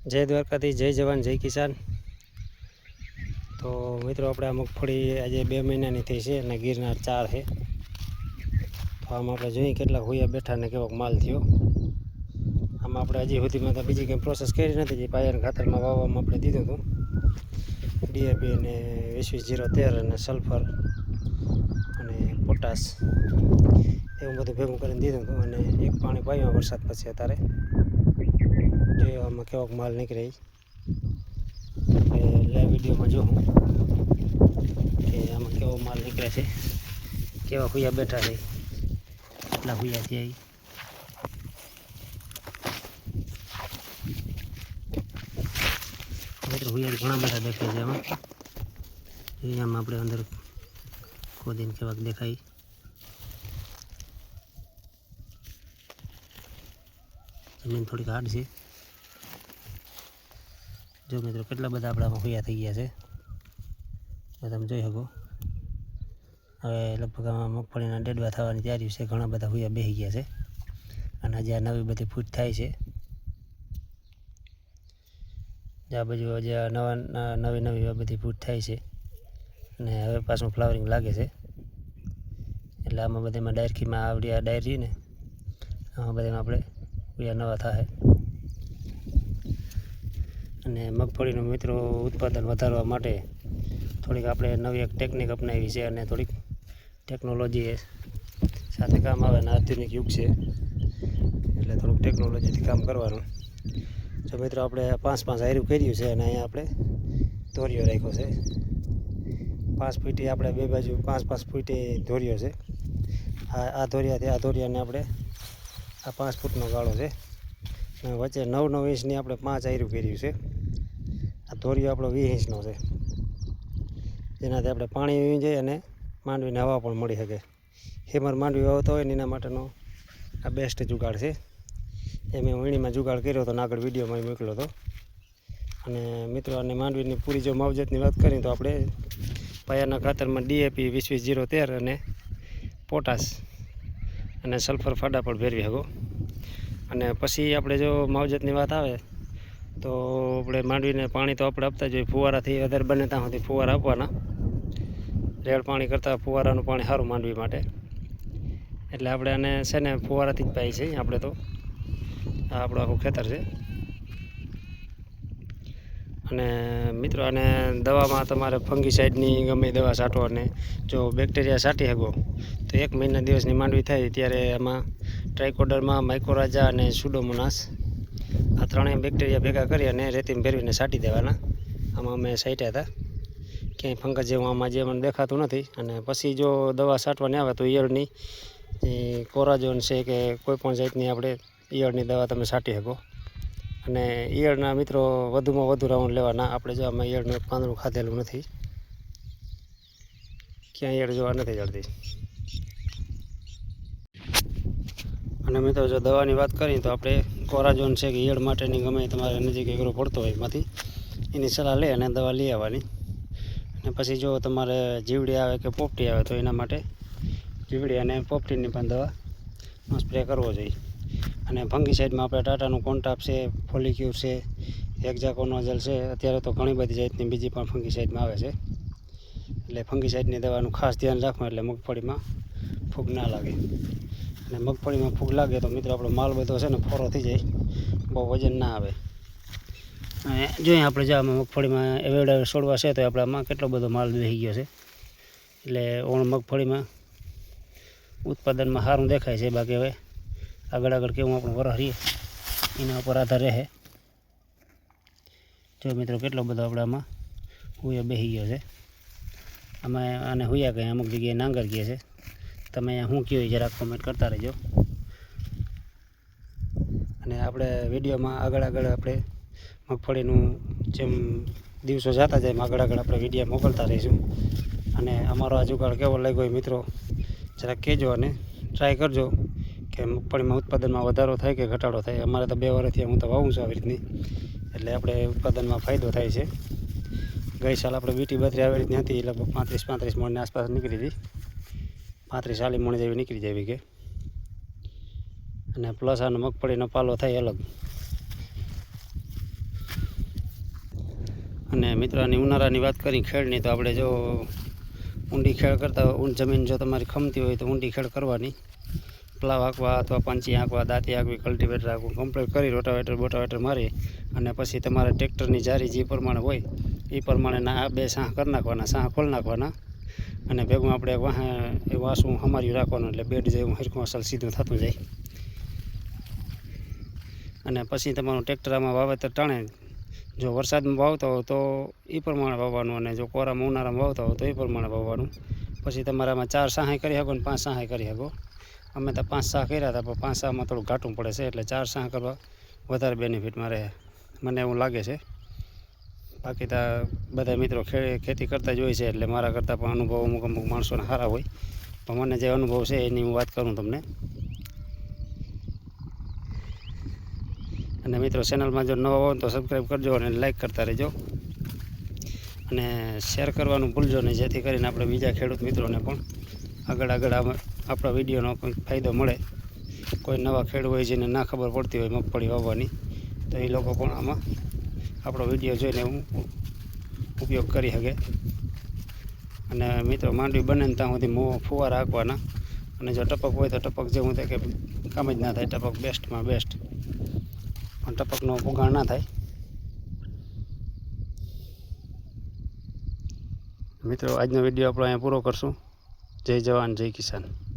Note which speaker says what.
Speaker 1: જય દ્વારકાથી જય જવાન, જય કિસાન. તો મિત્રો, આપણે આ મગફળી આજે બે મહિનાની થઈ છે અને ગિરનાર ચાર છે. તો આમાં આપણે જોઈએ કેટલા હોયા બેઠા ને કેવો માલ થયો. આમાં આપણે હજી સુધીમાં તો બીજી કંઈ પ્રોસેસ કરી નથી, જે પાયાના ખાતરમાં વાવવામાં આપણે દીધું હતું. ડીએપી અને વીસવીસ વીસ જીરો તેર અને સલ્ફર અને પોટાશ એવું બધું ભેગું કરીને દીધું હતું અને એક પાણી પાયું વરસાદ પછી અત્યારે. જોઈએ આમાં કેવો માલ નીકળે. એટલે વિડીયોમાં જોઉં કે આમાં કેવો માલ નીકળે છે. કેવા હુયા બેઠા છે. કેટલા હુયા ઈ. મિત્રો હુયા ઘણા બધા દેખાય છે આમાં. એમાં આપણે અંદર ખોદીને કેવાક દેખાય. જમીન થોડીક હાર્ડ છે. જો મિત્રો, કેટલા બધા આપણા હુયા થઈ ગયા છે. તો તમે જોઈ શકો. હવે લગભગ આમાં મગફળીના ડેડવા થવાની તૈયારી છે. ઘણા બધા હુયા બેસી ગયા છે. અને હજી આ નવી બધી ફૂટ થાય છે. આ બાજુ હજી નવા નવી નવી બધી ફૂટ થાય છે. અને હવે પાછું ફ્લાવરિંગ લાગે છે. એટલે આમાં બધામાં ડાયરખીમાં આવડી આ ડાયરી ને, આમાં બધામાં આપણે હુયા નવા થાય. અને મગફળીનું મિત્રો ઉત્પાદન વધારવા માટે થોડીક આપણે નવી એક ટેકનિક અપનાવી છે અને થોડીક ટેકનોલોજી સાથે કામ આવે અને આધુનિક યુગ છે. એટલે થોડુંક ટેકનોલોજીથી કામ કરવાનું. જો મિત્રો આપણે પાંચ પાંચ આયરું કર્યું છે અને અહીંયા આપણે ધોરિયો રાખ્યો છે. પાંચ ફૂટી આપણે બે બાજુ પાંચ પાંચ ફૂટી ધોરિયો છે. આ આ ધોરિયાથી આ ધોરિયાને આપણે આ પાંચ ફૂટનો ગાળો છે. અને વચ્ચે નવ નવ ઇંચની આપણે પાંચ આયરું કર્યું છે. ધોરિયો આપણો વીસ ઇંચનો છે. જેનાથી આપણે પાણી વીવી જાય અને માંડવીને હવા પણ મળી શકે. હેમર માંડવી વાવતા હોય ને એના માટેનો આ બેસ્ટ જુગાડ છે. એ મેં વીણીમાં જુગાડ કર્યો હતો અને આગળ વિડીયોમાં મોકલ્યો હતો. અને મિત્રો, અને માંડવીની પૂરી જો માવજતની વાત કરીએ તો આપણે પાયાના ખાતરમાં ડીએપી વીસ વીસ જીરો તેર અને પોટાશ અને સલ્ફર ફાડા પણ ભેરવી શકો. અને પછી આપણે જો માવજતની વાત આવે તો આપણે માંડવીને પાણી તો આપણે આપતા જોઈએ ફુવારાથી વધારે બને ત્યાં સુધી ફુવારા આપવાના. રેડ પાણી કરતાં ફુવારાનું પાણી સારું માંડવી માટે. એટલે આપણે આને છે ને ફુવારાથી જ પાઈ છે આપણે તો. આ આપણું આખું ખેતર છે. અને મિત્રો, આને દવામાં તમારે ફંગીસાઇડની ગમે દવા છાંટો અને જો બેક્ટેરિયા છાંટી શકો, તો એક મહિના દિવસની માંડવી થાય ત્યારે એમાં ટ્રાઇકોડરમાં માઇકોરાજા અને સુડોમોનાસ ત્રણેય બેક્ટેરિયા ભેગા કરી અને રેતીમાં ભેરવીને છાંટી દેવાના. આમાં અમે છાંટ્યા હતા. ક્યાંય ફંગસ જેવું આમાં જે મને દેખાતું નથી. અને પછી જો દવા છાંટવાની આવે તો ઈયળની કોરાજોન છે કે કોઈપણ જાતની આપણે ઈયળની દવા તમે છાંટી શકો. અને ઈયળના મિત્રો વધુમાં વધુ રાઉન્ડ લેવાના. આપણે જો આમાં ઈયળનું પાંદડું ખાધેલું નથી. ક્યાં ઈયળ જોવા નથી જડતી. અને મિત્રો, જો દવાની વાત કરીએ તો આપણે કોરાજોન છે કે ઈયળ માટેની ગમે તમારે નજીક એગરો પડતો હોય એમાંથી, એની સલાહ લે અને દવા લઈ આવવાની. અને પછી જો તમારે જીવડી આવે કે પોપટી આવે તો એના માટે જીવડી અને પોપટીની પણ દવા સ્પ્રે કરવો જોઈએ. અને ફંગી સાઈડમાં આપણે ટાટાનું કોન્ટાપ છે ફોલિક્યુર છે એક્ઝાકોનોઝલ છે, અત્યારે તો ઘણી બધી જાતની બીજી પણ ફંગી સાઈડમાં આવે છે. એટલે ફંગી સાઈડની દવાનું ખાસ ધ્યાન રાખવું એટલે મગફળીમાં ફૂગ ના લાગે. અને મગફળીમાં ફૂગ લાગે તો મિત્રો આપણો માલ બધો છે ને ફોરો થઈ જાય. બહુ વજન ના આવે. અને જોઈએ આપણે જો આમાં મગફળીમાં એવેડા છોડવા છે તો આપણે આમાં કેટલો બધો માલ બેસી ગયો છે. એટલે ઓણ મગફળીમાં ઉત્પાદનમાં સારું દેખાય છે. બાકી હવે આગળ આગળ કેવું આપણું વરસ રહીએ એના ઉપર આધાર રહે. જો મિત્રો કેટલો બધો આપણે આમાં હુયા બેસી ગયો છે. આમાં આને હુયા કંઈ અમુક જગ્યાએ નાંગર ગયા છે. તમે શું કહ્યું જરાક કોમેન્ટ કરતા રહેજો. અને આપણે વિડીયોમાં આગળ આગળ આપણે મગફળીનું જેમ દિવસો જતા જાય એમ આગળ આગળ આપણે વીડિયો મોકલતા રહીશું. અને અમારો આ જુગાડ કેવો લાગ્યો એ મિત્રો જરાક કહેજો અને ટ્રાય કરજો કે મગફળીમાં ઉત્પાદનમાં વધારો થાય કે ઘટાડો થાય. અમારે તો બે વર્ષથી હું તો વાવું છું આવી રીતની. એટલે આપણે ઉત્પાદનમાં ફાયદો થાય છે. ગઈ સાલ આપણે બીટી બત્રી આવી રીતની હતી લગભગ પાંત્રીસ પાંત્રીસ મણની આસપાસ નીકળી હતી. પાંત્રીસ ચાલીસ મણ જેવી નીકળી જાય કે? અને પ્લસ આનો મગફળીનો પાલો થાય અલગ. અને મિત્રોની ઉનાળાની વાત કરી ખેડની, તો આપણે જો ઊંડી ખેડ કરતા ઊંડ જમીન જો તમારી ખમતી હોય તો ઊંડી ખેડ કરવાની. પ્લાવ હાંકવા અથવા પાંચી હાંકવા દાંતી હાંકવી કલ્ટિવેટર હાંકવું કમ્પ્લીટ કરી રોટાવેટર, બોટાવેટર મારી અને પછી તમારે ટ્રેક્ટરની જારી જે પ્રમાણે હોય, એ પ્રમાણે ના આ બે સાહ કરી નાખવાના, સાહ ખોલી નાખવાના. અને ભેગું આપણે વાહ, એ વાસું હમાર્યું રાખવાનું એટલે બેડ જેવું હરખું અસલ સીધું થતું જાય. અને પછી તમારું ટ્રેક્ટર આમાં વાવેતર ટાણે. જો વરસાદમાં વાવતા હોય તો એ પ્રમાણે વાવવાનું અને જો કોરામાં ઉનાળામાં વાવતા હોય તો એ પ્રમાણે વાવવાનું. પછી તમારામાં ચાર સહાય કરી શકો ને પાંચ સહાય કરી શકો. અમે તો પાંચ સાહ કર્યા હતા, પણ પાંચ સાહમાં થોડું ઘાટું પડે છે એટલે ચાર સાહ કરવા વધારે બેનિફિટમાં રહે મને એવું લાગે છે. બાકી તો બધા મિત્રો ખેતી કરતા જ હોય છે એટલે મારા કરતાં પણ અનુભવ અમુક અમુક માણસોને સારા હોય. પણ મને જે અનુભવ છે એની હું વાત કરું તમને. અને મિત્રો ચેનલમાં જો નવા હોય તો સબસ્ક્રાઈબ કરજો અને લાઈક કરતા રહેજો. અને શેર કરવાનું ભૂલજો નહીં, જેથી કરીને આપણે બીજા ખેડૂત મિત્રોને પણ આગળ આગળ આપણા વિડીયોનો કંઈક ફાયદો મળે. કોઈ નવા ખેડૂત હોય જેને ના ખબર પડતી હોય, મગફળી વાવવાની, તો એ લોકો પણ આમાં આપણો વીડિયો જોઈને ઉ- ઉપયોગ કરી શકે. અને મિત્રો, માંડવી બને ને ત્યાં સુધી મોં ફુવારા રાખવાના અને જો ટપક હોય તો ટપક જેવું થાય કે કામ જ ના થાય, ટપક બેસ્ટમાં બેસ્ટ. પણ ટપકનો પુગાણ ના થાય. મિત્રો, આજનો વીડિયો આપણે અહીંયા પૂરો કરશું. જય જવાન, જય કિસાન.